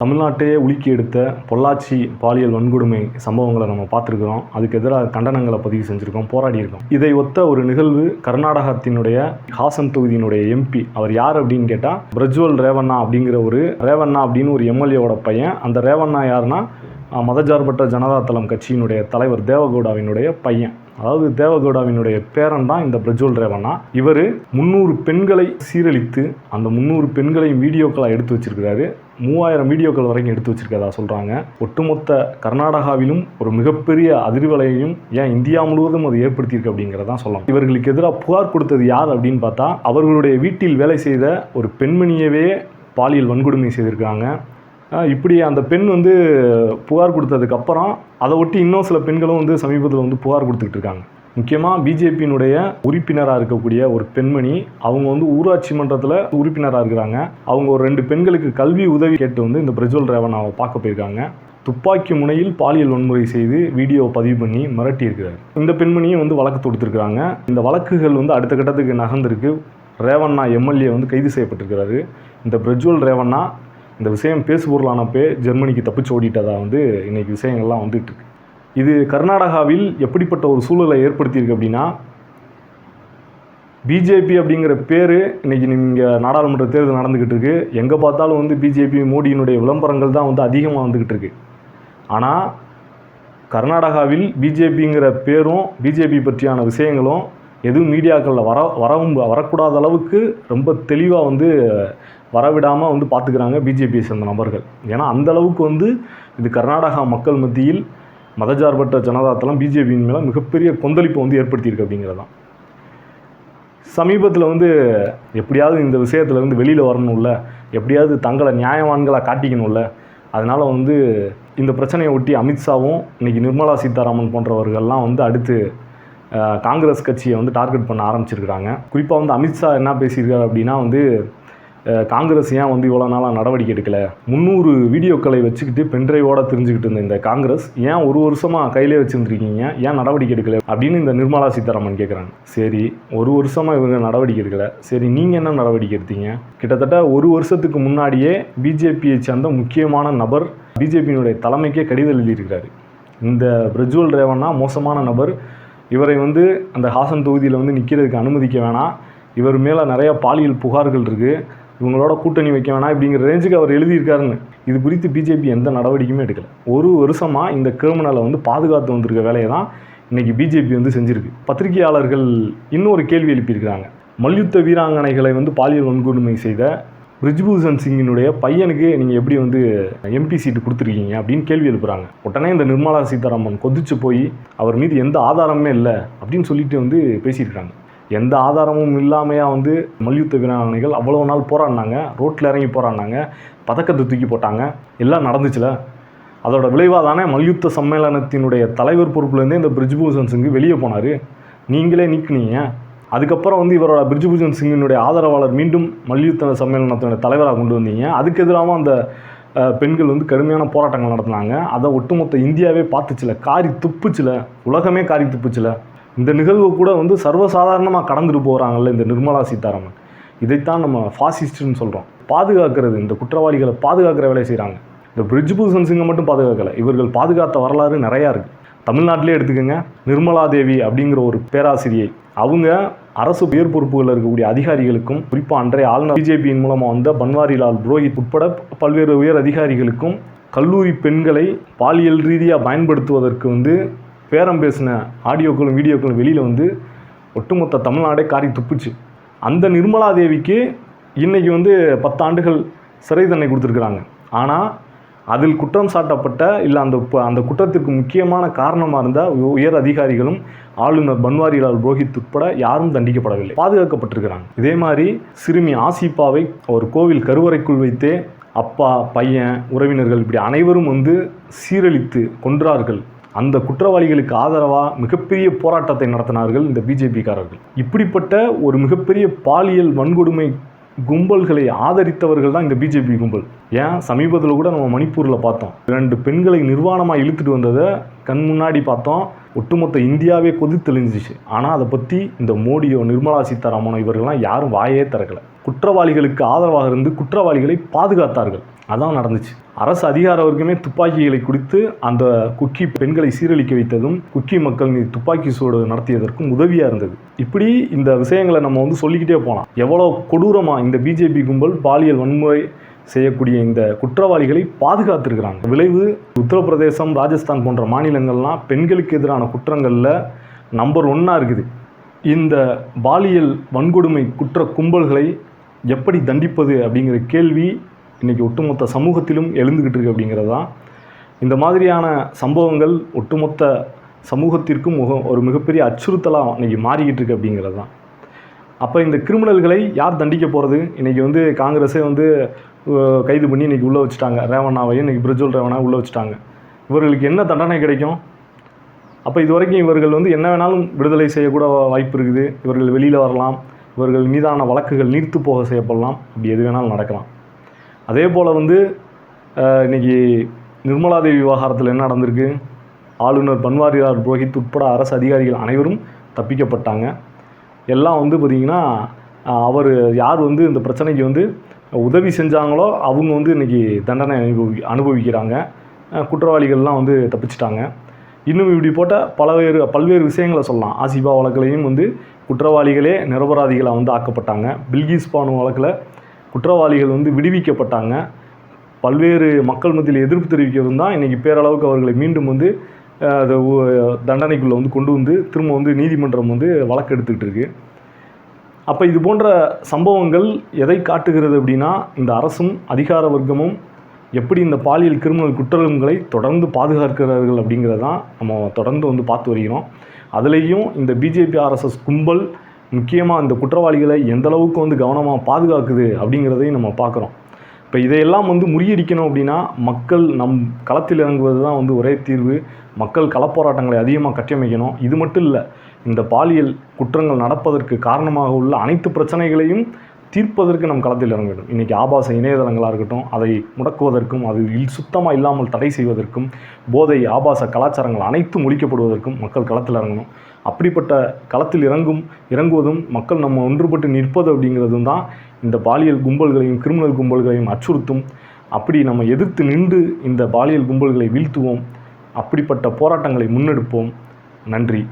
தமிழ்நாட்டையே உலுக்கி எடுத்த பொள்ளாச்சி பாலியல் வன்கொடுமை சம்பவங்களை நம்ம பார்த்துருக்குறோம். அதுக்கு எதிராக கண்டனங்களை பதிவு செஞ்சுருக்கோம் போராடி இருக்கோம் இதை ஒத்த ஒரு நிகழ்வு கர்நாடகத்தினுடைய ஹாசன் தொகுதியினுடைய எம்பி அவர் யார் அப்படின்னு கேட்டால் பிரஜ்வல் ரேவண்ணா அப்படிங்கிற ஒரு ரேவண்ணா அப்படின்னு ஒரு எம்எல்ஏவோட பையன். அந்த ரேவண்ணா யாருன்னா அஹ், ஜனதா தளம் கட்சியினுடைய தலைவர் தேவகவுடாவினுடைய பையன். அதாவது தேவகவுடாவினுடைய பேரன் தான் இந்த பிரஜ்வல் ரேவண்ணா. இவர் முந்நூறு பெண்களை சீரழித்து அந்த முந்நூறு பெண்களையும் வீடியோக்களாக எடுத்து வச்சிருக்கிறாரு. மூவாயிரம் வீடியோக்கள் வரைக்கும் எடுத்து வச்சிருக்கதா சொல்கிறாங்க ஒட்டுமொத்த கர்நாடகாவிலும் ஒரு மிகப்பெரிய அதிர்வலையையும் ஏன் இந்தியா முழுவதும் அது ஏற்படுத்தியிருக்கு அப்படிங்கிறதான் சொல்லலாம். இவர்களுக்கு எதிராக புகார் கொடுத்தது யார் அப்படின்னு பார்த்தா அவர்களுடைய வீட்டில் வேலை செய்த ஒரு பெண்மணியவே பாலியல் வன்கொடுமை செய்திருக்காங்க. இப்படி அந்த பெண் வந்து புகார் கொடுத்ததுக்கப்புறம் அதை ஒட்டி இன்னும் சில பெண்களும் வந்து சமீபத்தில் வந்து புகார் கொடுத்துக்கிட்டு இருக்காங்க. முக்கியமாக பிஜேபியினுடைய உறுப்பினராக இருக்கக்கூடிய ஒரு பெண்மணி அவங்க வந்து ஊராட்சி மன்றத்தில் உறுப்பினராக இருக்கிறாங்க. அவங்க ஒரு ரெண்டு பெண்களுக்கு கல்வி உதவி கேட்டு வந்து இந்த பிரஜ்வல் ரேவனாவை பார்க்க போயிருக்காங்க. துப்பாக்கி முனையில் பாலியல் வன்முறை செய்து வீடியோ பதிவு பண்ணி மிரட்டியிருக்கிறார். இந்த பெண்மணியும் வந்து வழக்கு தொடுத்திருக்கிறாங்க. இந்த வழக்குகள் வந்து அடுத்த கட்டத்துக்கு நகர்ந்திருக்கு. ரேவண்ணா எம்எல்ஏ வந்து கைது செய்யப்பட்டிருக்கிறாரு. இந்த பிரஜ்வல் ரேவண்ணா இந்த விஷயம் பேசுபொருளானப்பே ஜெர்மனிக்கு தப்பிச்சு ஓடிட்டதாக வந்து இன்றைக்கி விஷயங்கள்லாம் வந்துட்டு இருக்கு. இது கர்நாடகாவில் எப்படிப்பட்ட ஒரு சூழலை ஏற்படுத்தியிருக்கு அப்படின்னா பிஜேபி அப்படிங்கிற பேர் இன்னைக்கு நீங்கள் நாடாளுமன்ற தேர்தல் நடந்துக்கிட்டு இருக்கு. எங்கே பார்த்தாலும் வந்து பிஜேபி மோடியினுடைய விளம்பரங்கள் தான் வந்து அதிகமாக வந்துக்கிட்டு இருக்கு. ஆனால் கர்நாடகாவில் பிஜேபிங்கிற பேரும் பிஜேபி பற்றியான விஷயங்களும் எதுவும் மீடியாக்களில் வர வரவும் வரக்கூடாத அளவுக்கு ரொம்ப தெளிவாக வந்து வரவிடாமல் வந்து பார்த்துக்கிறாங்க பிஜேபியை சேர்ந்த நபர்கள். ஏன்னா அந்த அளவுக்கு வந்து இது கர்நாடகா மக்கள் மத்தியில் மதச்சார்பற்ற ஜனதாத்தெல்லாம் பிஜேபியின் மேலே மிகப்பெரிய கொந்தளிப்பை வந்து ஏற்படுத்தியிருக்கு அப்படிங்கிறதான் சமீபத்தில் வந்து எப்படியாவது இந்த விஷயத்துலருந்து வெளியில் வரணும்ல எப்படியாவது தங்களை நியாயவான்களாக காட்டிக்கணும்ல அதனால் வந்து இந்த பிரச்சனையை ஒட்டி அமித்ஷாவும் இன்னைக்கு நிர்மலா சீதாராமன் போன்றவர்கள்லாம் வந்து அடுத்து காங்கிரஸ் கட்சியை வந்து டார்கெட் பண்ண ஆரம்பிச்சிருக்கிறாங்க. குறிப்பாக வந்து அமித்ஷா என்ன பேசியிருக்காரு அப்படின்னா வந்து காங்கிரஸ் ஏன் வந்து இவ்வளோ நாளாக நடவடிக்கை எடுக்கல? முந்நூறு வீடியோக்களை வச்சுக்கிட்டு பென்ட்ரைவோட தெரிஞ்சுக்கிட்டு இருந்த இந்த காங்கிரஸ் ஏன் ஒரு வருஷமாக கையிலே வச்சுருந்துருக்கீங்க? ஏன் நடவடிக்கை எடுக்கல? அப்படின்னு இந்த நிர்மலா சீதாராமன் கேட்குறாங்க சரி ஒரு வருஷமாக இவங்க நடவடிக்கை எடுக்கல. சரி நீங்கள் என்ன நடவடிக்கை எடுத்தீங்க? கிட்டத்தட்ட ஒரு வருஷத்துக்கு முன்னாடியே பிஜேபியை சேர்ந்த முக்கியமான நபர் பிஜேபியினுடைய தலைமைக்கே கடிதம் எழுதியிருக்கிறாரு. இந்த பிரஜ்வல் ரேவன்னா மோசமான நபர். இவரை வந்து அந்த ஹாசன் தொகுதியில் வந்து நிற்கிறதுக்கு அனுமதிக்க வேணாம். இவர் மேலே நிறைய பாலியல் புகார்கள் இருக்குது இவங்களோட கூட்டணி வைக்க வேணாம் இப்படிங்கிற ரேஞ்சுக்கு அவர் எழுதியிருக்காருன்னு. இது குறித்து பிஜேபி எந்த நடவடிக்கையுமே எடுக்கல. ஒரு வருஷமாக இந்த கிரிமினலை வந்து பாதுகாத்து வந்திருக்க வேலையை தான் இன்றைக்கி பிஜேபி வந்து செஞ்சுருக்கு. பத்திரிகையாளர்கள் இன்னொரு கேள்வி எழுப்பியிருக்கிறாங்க. மல்யுத்த வீராங்கனைகளை வந்து பாலியல் வன்கொடுமை செய்த பிரிஜ்பூஷன் சிங்கினுடைய பையனுக்கு நீங்கள் எப்படி வந்து எம்பி சீட்டு கொடுத்துருக்கீங்க அப்படின்னு கேள்வி எழுப்புறாங்க. உடனே இந்த நிர்மலா சீதாராமன் கொதிச்சு போய் அவர் மீது எந்த ஆதாரமுமே இல்லை அப்படின்னு சொல்லிட்டு வந்து பேசியிருக்காங்க. எந்த ஆதாரமும் இல்லாமையா வந்து மல்யுத்த வீராங்கனைகள் அவ்வளோ நாள் போராடினாங்க. ரோட்டில் இறங்கி போராடினாங்க. பதக்கத்தை தூக்கி போட்டாங்க. எல்லாம் நடந்துச்சுல? அதோட விளைவாக தானே மல்யுத்த சம்மேளனத்தினுடைய தலைவர் பொறுப்புலேருந்தே இந்த பிரிஜ்பூஷன் சிங்கு வெளியே போனார். நீங்களே நீக்குனீங்க. அதுக்கப்புறம் வந்து இவரோட பிரிஜ்பூஷன் சிங்கினுடைய ஆதரவாளர் மீண்டும் மல்யுத்த சம்மேளனத்தினுடைய தலைவராக கொண்டு வந்தீங்க. அதுக்கு எதிராகவும் அந்த பெண்கள் வந்து கடுமையான போராட்டங்கள் நடத்தினாங்க. அதை ஒட்டுமொத்த இந்தியாவே பார்த்துச்சில? காரி துப்புச்சில? உலகமே காரி துப்புச்சில? இந்த நிகழ்வு கூட வந்து சர்வசாதாரணமாக கடந்துட்டு போகிறாங்கல்ல இந்த நிர்மலா சீதாராமன். இதைத்தான் நம்ம ஃபாசிஸ்ட்னு சொல்கிறோம் பாதுகாக்கிறது இந்த குற்றவாளிகளை பாதுகாக்கிற வேலையை செய்கிறாங்க இந்த பிரிட்ஜ் பூசன் சிங்கை மட்டும் பாதுகாக்கலை இவர்கள் பாதுகாத்த வரலாறு நிறையா இருக்குது தமிழ்நாட்டிலே எடுத்துக்கோங்க நிர்மலா தேவி அப்படிங்கிற ஒரு பேராசிரியை. அவங்க அரசு உயர் பொறுப்புகளில் இருக்கக்கூடிய அதிகாரிகளுக்கும் குறிப்பாக அன்றைய ஆளுநர் பிஜேபியின் மூலமாக வந்த பன்வாரிலால் புரோஹித் உட்பட பல்வேறு உயர் அதிகாரிகளுக்கும் கல்லூரி பெண்களை பாலியல் ரீதியாக பயன்படுத்துவதற்கு வந்து பேரம் பேசின ஆடியோக்களும் வீடியோக்களும் வெளியில் வந்து ஒட்டுமொத்த தமிழ்நாடே காரி துப்புச்சு. அந்த நிர்மலா தேவிக்கு இன்றைக்கி வந்து பத்தாண்டுகள் சிறை தண்டனை கொடுத்துருக்குறாங்க. ஆனால் அதில் குற்றம் சாட்டப்பட்ட இல்லை அந்த ப- அந்த குற்றத்திற்கு முக்கியமான காரணமாக இருந்த உயர் அதிகாரிகளும் ஆளுநர் பன்வாரிலால் புரோஹித் உட்பட யாரும் தண்டிக்கப்படவில்லை. பாதுகாக்கப்பட்டிருக்கிறாங்க. இதே மாதிரி சிறுமி ஆசிப்பாவை ஒரு கோவில் கருவறைக்குள் வைத்தே அப்பா பையன் உறவினர்கள் இப்படி அனைவரும் வந்து சீரழித்து கொன்றார்கள். அந்த குற்றவாளிகளுக்கு ஆதரவாக மிகப்பெரிய போராட்டத்தை நடத்தினார்கள் இந்த பிஜேபிக்காரர்கள். இப்படிப்பட்ட ஒரு மிகப்பெரிய பாலியல் வன்கொடுமை கும்பல்களை ஆதரித்தவர்கள் தான் இந்த பிஜேபி கும்பல். ஏன்? சமீபத்தில் கூட நம்ம மணிப்பூரில் பார்த்தோம். ரெண்டு பெண்களை நிர்வாணமாக இழுத்துட்டு வந்ததை கண் முன்னாடி பார்த்தோம். ஒட்டுமொத்த இந்தியாவே கொதித்தெளிஞ்சிச்சு ஆனால் அதை பற்றி இந்த மோடியோ நிர்மலா சீதாராமனோ இவர்கள்லாம் யாரும் வாயே திறக்கலை. குற்றவாளிகளுக்கு ஆதரவாக இருந்து குற்றவாளிகளை பாதுகாத்தார்கள். அதான் நடந்துச்சு. அரசு அதிகார வர்க்கமே துப்பாக்கிகளை குடித்து அந்த குக்கி பெண்களை சீரழிக்க வைத்ததும் குக்கி மக்கள் மீது துப்பாக்கி சூடு நடத்தியதற்கும் உதவியாக இருந்தது. இப்படி இந்த விஷயங்களை நம்ம வந்து சொல்லிக்கிட்டே போகலாம் எவ்வளோ கொடூரமாக இந்த பிஜேபி கும்பல் பாலியல் வன்முறை செய்யக்கூடிய இந்த குற்றவாளிகளை பாதுகாத்திருக்கிறாங்க. விளைவு உத்தரப்பிரதேசம் ராஜஸ்தான் போன்ற மாநிலங்கள்லாம் பெண்களுக்கு எதிரான குற்றங்களில் நம்பர் ஒன்னாக இருக்குது. இந்த பாலியல் வன்கொடுமை குற்ற கும்பல்களை எப்படி தண்டிப்பது அப்படிங்கிற கேள்வி இன்றைக்கி ஒட்டுமொத்த சமூகத்திலும் எழுந்துக்கிட்டு இருக்கு அப்படிங்கிறது தான். இந்த மாதிரியான சம்பவங்கள் ஒட்டுமொத்த சமூகத்திற்கும் முக ஒரு மிகப்பெரிய அச்சுறுத்தலாக இன்றைக்கி மாறிக்கிட்டு இருக்கு அப்படிங்கிறது தான். அப்போ இந்த கிரிமினல்களை யார் தண்டிக்க போகிறது இன்றைக்கி வந்து காங்கிரஸே வந்து கைது பண்ணி இன்றைக்கி உள்ளே வச்சுட்டாங்க. ரேவண்ணாவையும் இன்றைக்கி பிரஜ்வல் ரேவண்ணா உள்ளே வச்சுட்டாங்க. இவர்களுக்கு என்ன தண்டனை கிடைக்கும்? அப்போ இது வரைக்கும் இவர்கள் வந்து என்ன வேணாலும் விடுதலை செய்யக்கூட வாய்ப்பு இருக்குது. இவர்கள் வெளியில் வரலாம். இவர்கள் மீதான வழக்குகள் நீர்த்து போக செய்யப்படலாம். அப்படி எது வேணாலும் நடக்கலாம். அதே போல் வந்து இன்றைக்கி நிர்மலாதேவி விவகாரத்தில் என்ன நடந்திருக்கு? ஆளுநர் பன்வாரிலால் புரோஹித் உட்பட அரசு அதிகாரிகள் அனைவரும் தப்பிக்கப்பட்டாங்க. எல்லாம் வந்து பார்த்திங்கன்னா அவர் யார் வந்து இந்த பிரச்சனைக்கு வந்து உதவி செஞ்சாங்களோ அவங்க வந்து இன்றைக்கி தண்டனை அனுபவி அனுபவிக்கிறாங்க. குற்றவாளிகள்லாம் வந்து தப்பிச்சிட்டாங்க. இன்னும் இப்படி போட்ட பலவேறு பல்வேறு விஷயங்களை சொல்லலாம். ஆசிபா வழக்குலையும் வந்து குற்றவாளிகளே நிரபராதிகளாக வந்து ஆக்கப்பட்டாங்க. பில்கிஸ் பானு வழக்கில் குற்றவாளிகள் வந்து விடுவிக்கப்பட்டாங்க. பல்வேறு மக்கள் மத்தியில் எதிர்ப்பு தெரிவிக்கிறதும் தான் இன்றைக்கி பேரளவுக்கு அவர்களை மீண்டும் வந்து அதை தண்டனைக்குள்ளே வந்து கொண்டு வந்து திரும்ப வந்து நீதிமன்றம் வந்து வழக்கு எடுத்துக்கிட்டு இருக்கு. அப்போ இது போன்ற சம்பவங்கள் எதை காட்டுகிறது அப்படின்னா இந்த அரசும் அதிகார வர்க்கமும் எப்படி இந்த பாலியல் கிரிமினல் குற்றங்களை தொடர்ந்து பாதுகாக்கிறார்கள் அப்படிங்கிறதான் நம்ம தொடர்ந்து வந்து பார்த்து வருகிறோம். அதுலேயும் இந்த பிஜேபி ஆர்எஸ்எஸ் கும்பல் முக்கியமாக இந்த குற்றவாளிகளை எந்த அளவுக்கு வந்து கவனமாக பாதுகாக்குது அப்படிங்கிறதையும் நம்ம பார்க்குறோம். இப்போ இதையெல்லாம் வந்து முறியடிக்கணும் அப்படின்னா மக்கள் நம் களத்தில் இறங்குவது தான் வந்து ஒரே தீர்வு. மக்கள் களப்போராட்டங்களை அதிகமாக கட்டியமைக்கணும். இது மட்டும் இல்லை இந்த பாலியல் குற்றங்கள் நடப்பதற்கு காரணமாக உள்ள அனைத்து பிரச்சனைகளையும் தீர்ப்பதற்கு நம் களத்தில் இறங்க வேண்டும். இன்றைக்கி ஆபாச இணையதளங்களாக இருக்கட்டும் அதை முடக்குவதற்கும் அது இல் சுத்தமாக இல்லாமல் தடை செய்வதற்கும் போதை ஆபாச கலாச்சாரங்கள் அனைத்தும் ஒழிக்கப்படுவதற்கும் மக்கள் களத்தில் இறங்கணும். அப்படிப்பட்ட களத்தில் இறங்கும் இறங்குவதும் மக்கள் நம்ம ஒன்றுபட்டு நிற்பது அப்படிங்கிறதும் தான் இந்த பாலியல் கும்பல்களையும் கிரிமினல் கும்பல்களையும் அச்சுறுத்தும். அப்படி நம்ம எதிர்த்து நின்று இந்த பாலியல் கும்பல்களை வீழ்த்துவோம். அப்படிப்பட்ட போராட்டங்களை முன்னெடுப்போம். நன்றி.